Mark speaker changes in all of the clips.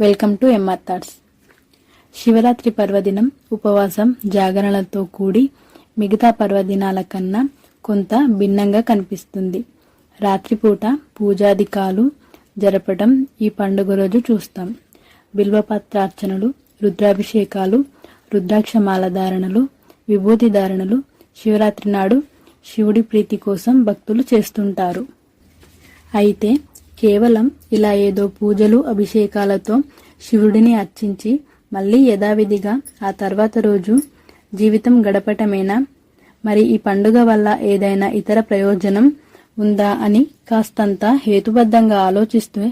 Speaker 1: Welcome to MR thoughts Shivaratri పర్వదినం ఉపవాసం జాగరణలతో కూడి మిగతా పర్వదినాల కన్నా కొంత భిన్నంగా కనిపిస్తుంది. రాత్రిపూట పూజాధికాలు జరపడం ఈ పండుగ రోజు చూస్తాం. బిల్వపత్రార్చనలు రుద్రాభిషేకాలు రుద్రాక్షమాల ధారణలు విభూతి ధారణలు శివరాత్రి నాడు శివుడి ప్రీతి కోసం భక్తులు చేస్తుంటారు. అయితే కేవలం ఇలా ఏదో పూజలు అభిషేకాలతో శివుడిని అర్చించి మళ్ళీ యథావిధిగా ఆ తర్వాత రోజు జీవితం గడపటమేనా? మరి ఈ పండుగ వల్ల ఏదైనా ఇతర ప్రయోజనం ఉందా అని కాస్తంత హేతుబద్ధంగా ఆలోచిస్తే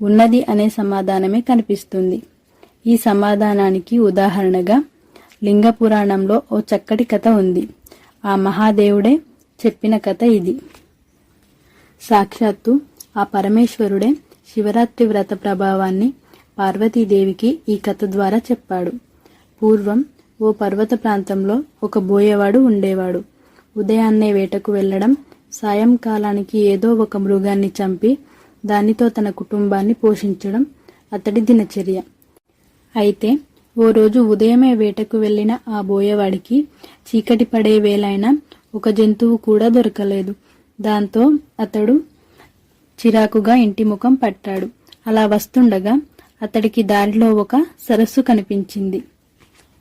Speaker 1: ఉన్నది అనే సమాధానమే కనిపిస్తుంది. ఈ సమాధానానికి ఉదాహరణగా లింగ పురాణంలో ఓ చక్కటి కథ ఉంది. ఆ మహాదేవుడే చెప్పిన కథ ఇది. సాక్షాత్తు ఆ పరమేశ్వరుడే శివరాత్రి వ్రత ప్రభావాన్ని పార్వతీదేవికి ఈ కథ ద్వారా చెప్పాడు. పూర్వం ఓ పర్వత ప్రాంతంలో ఒక బోయేవాడు ఉండేవాడు. ఉదయాన్నే వేటకు వెళ్ళడం సాయంకాలానికి ఏదో ఒక మృగాన్ని చంపి దానితో తన కుటుంబాన్ని పోషించడం అతడి దినచర్య. అయితే ఓ రోజు ఉదయమే వేటకు వెళ్ళిన ఆ బోయేవాడికి చీకటి పడే వేలైనా ఒక జంతువు కూడా దొరకలేదు. దాంతో అతడు చిరాకుగా ఇంటి ముఖం పట్టాడు. అలా వస్తుండగా అతడికి దారిలో ఒక సరస్సు కనిపించింది.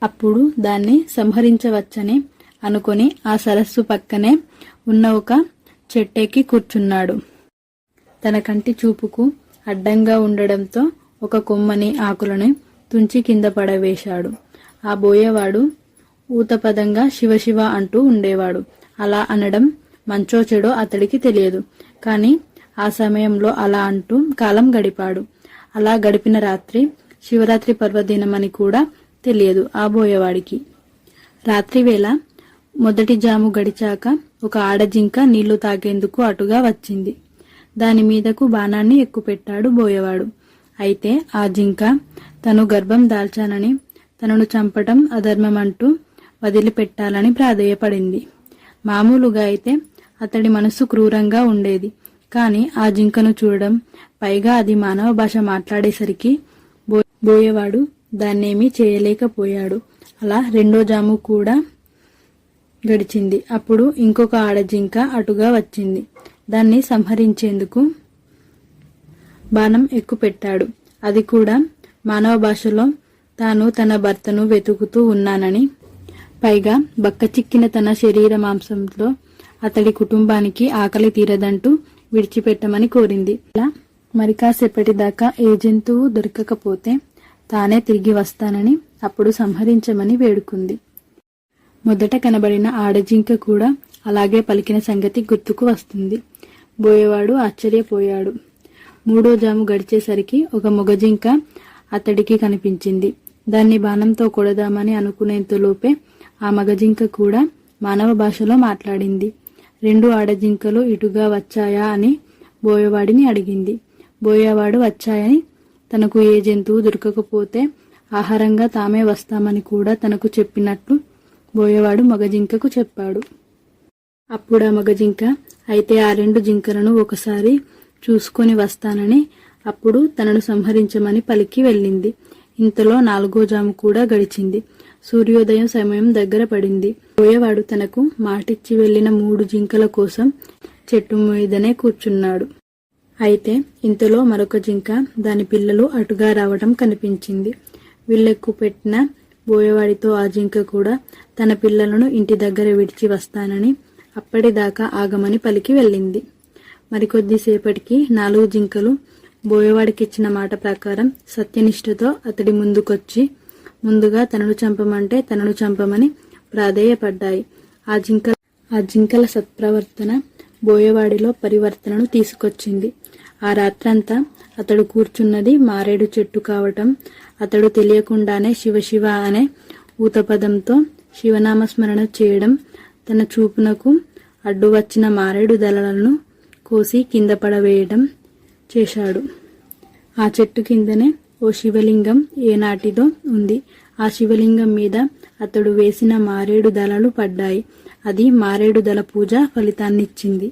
Speaker 1: అప్పుడు దాన్ని సంహరించవచ్చని అనుకొని ఆ సరస్సు పక్కనే ఉన్న ఒక చెట్టెక్కి కూర్చున్నాడు. తన కంటి చూపుకు అడ్డంగా ఉండడంతో ఒక కొమ్మని ఆకులను తుంచి కింద పడవేశాడు. ఆ బోయేవాడు ఊతపదంగా శివశివ అంటూ ఉండేవాడు. అలా అనడం మంచో చెడో అతడికి తెలియదు. కానీ ఆ సమయంలో అలా అంటూ కాలం గడిపాడు. అలా గడిపిన రాత్రి శివరాత్రి పర్వదినమని కూడా తెలియదు ఆ బోయేవాడికి రాత్రివేళ మొదటి జాము గడిచాక ఒక ఆడజింక నీళ్ళు తాగేందుకు అటుగా వచ్చింది. దాని మీదకు బాణాన్ని ఎక్కుపెట్టాడు బోయేవాడు. అయితే ఆ జింక తను గర్భం దాల్చానని తనను చంపటం అధర్మమంటూ వదిలిపెట్టాలని ప్రాధేయపడింది. మామూలుగా అయితే అతడి మనసు క్రూరంగా ఉండేది. కానీ ఆ జింకను చూడడం పైగా అది మానవ భాష మాట్లాడేసరికి బోయేవాడు దాన్నేమీ చేయలేకపోయాడు. అలా రెండో జాము కూడా గడిచింది. అప్పుడు ఇంకొక ఆడజింక అటుగా వచ్చింది. దాన్ని సంహరించేందుకు బాణం ఎక్కుపెట్టాడు. అది కూడా మానవ భాషలో తాను తన భర్తను వెతుకుతూ ఉన్నానని పైగా బక్కచిక్కిన తన శరీర మాంసంతో అతడి కుటుంబానికి ఆకలి తీరదంటూ విడిచిపెట్టమని కోరింది. అలా మరి కాసేపటి దాకా ఏ జంతువు దొరకకపోతే తానే తిరిగి వస్తానని అప్పుడు సంహరించమని వేడుకుంది. మొదట కనబడిన ఆడజింక కూడా అలాగే పలికిన సంగతి గుర్తుకు వస్తుంది. బోయేవాడు ఆశ్చర్యపోయాడు. మూడో జాము గడిచేసరికి ఒక మొగజింక అతడికి కనిపించింది. దాన్ని బాణంతో కొడదామని అనుకునేంతలోపే ఆ మగజింక కూడా మానవ భాషలో మాట్లాడింది. రెండు ఆడజింకలు ఇటుగా వచ్చాయా అని బోయవాడిని అడిగింది. బోయేవాడు వచ్చాయని తనకు ఏ జంతువు దొరకకపోతే ఆహారంగా తామే వస్తామని కూడా తనకు చెప్పినట్లు బోయేవాడు మగజింకకు చెప్పాడు. అప్పుడు ఆ మగజింక అయితే ఆ రెండు జింకలను ఒకసారి చూసుకొని వస్తానని అప్పుడు తనను సంహరించమని పలికి వెళ్ళింది. ఇంతలో నాలుగో జాము కూడా గడిచింది. సూర్యోదయం సమయం దగ్గర పడింది. పోయేవాడు తనకు మాటిచ్చి వెళ్ళిన మూడు జింకల కోసం చెట్టు మీదనే కూర్చున్నాడు. అయితే ఇంతలో మరొక జింక దాని పిల్లలు అటుగా రావడం కనిపించింది. వీళ్ళెక్కు పెట్టిన బోయవాడితో ఆ జింక కూడా తన పిల్లలను ఇంటి దగ్గర విడిచి వస్తానని అప్పటిదాకా ఆగమని పలికి వెళ్ళింది. మరికొద్దిసేపటికి నాలుగు జింకలు బోయవాడికి ఇచ్చిన మాట ప్రకారం సత్యనిష్ఠతో అతడి ముందుకొచ్చి ముందుగా తనను చంపమంటే తనను చంపమని ప్రాధేయపడ్డాయి. ఆ జింక ఆ జింకల సత్ప్రవర్తన బోయవాడిలో పరివర్తనను తీసుకొచ్చింది. ఆ రాత్రంతా అతడు కూర్చున్నది మారేడు చెట్టు కావటం అతడు తెలియకుండానే శివశివ అనే ఊతపదంతో శివనామస్మరణ చేయడం తన చూపునకు అడ్డు వచ్చిన మారేడు దళలను కోసి కింద పడవేయడం చేశాడు. ఆ చెట్టు కిందనే ఓ శివలింగం ఏనాటిదో ఉంది. ఆ శివలింగం మీద అతడు వేసిన మారేడు దళలు పడ్డాయి. అది మారేడు దళ పూజ ఫలితాన్నిచ్చింది.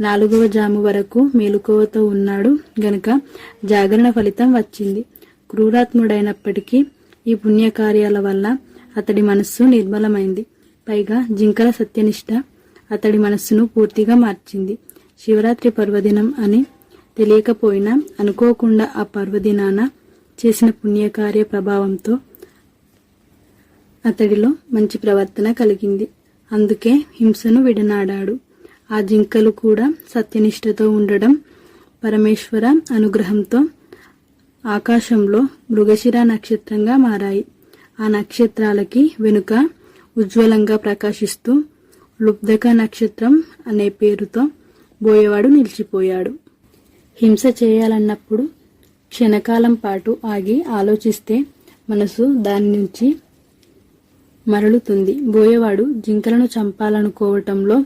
Speaker 1: నాలుగవ జాము వరకు మేలుకోవతో ఉన్నాడు గనుక జాగరణ ఫలితం వచ్చింది. క్రూరాత్ముడైనప్పటికీ ఈ పుణ్యకార్యాల వల్ల అతడి మనస్సు నిర్మలమైంది. పైగా జింకల సత్యనిష్ట అతడి మనస్సును పూర్తిగా మార్చింది. శివరాత్రి పర్వదినం అని తెలియకపోయినా అనుకోకుండా ఆ పర్వదినాన చేసిన పుణ్యకార్య ప్రభావంతో అతడిలో మంచి ప్రవర్తన కలిగింది. అందుకే హింసను విడనాడాడు. ఆ జింకలు కూడా సత్యనిష్టతో ఉండడం పరమేశ్వర అనుగ్రహంతో ఆకాశంలో మృగశిర నక్షత్రంగా మారాయి. ఆ నక్షత్రాలకి వెనుక ఉజ్వలంగా ప్రకాశిస్తూ లుబ్ధక నక్షత్రం అనే పేరుతో బోయేవాడు నిలిచిపోయాడు. హింస చేయాలన్నప్పుడు క్షణకాలం పాటు ఆగి ఆలోచిస్తే మనసు దాని నుంచి మరలుతుంది. బోయవాడు జింకలను చంపాలనుకోవటంలో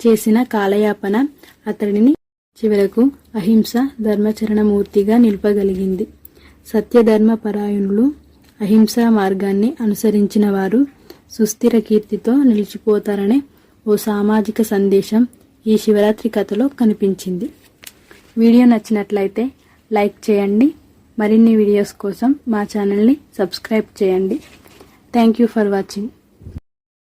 Speaker 1: చేసిన కాలయాపన అతడిని చివరకు అహింస ధర్మచరణమూర్తిగా నిలపగలిగింది. సత్యధర్మ పరాయణులు అహింసా మార్గాన్ని అనుసరించిన వారు సుస్థిర కీర్తితో నిలిచిపోతారనే ఓ సామాజిక సందేశం ఈ శివరాత్రి కథలో కనిపించింది. వీడియో నచ్చినట్లయితే లైక్ చేయండి. మరిన్ని వీడియోస్ కోసం మా ఛానల్ని సబ్స్క్రైబ్ చేయండి. Thank you for watching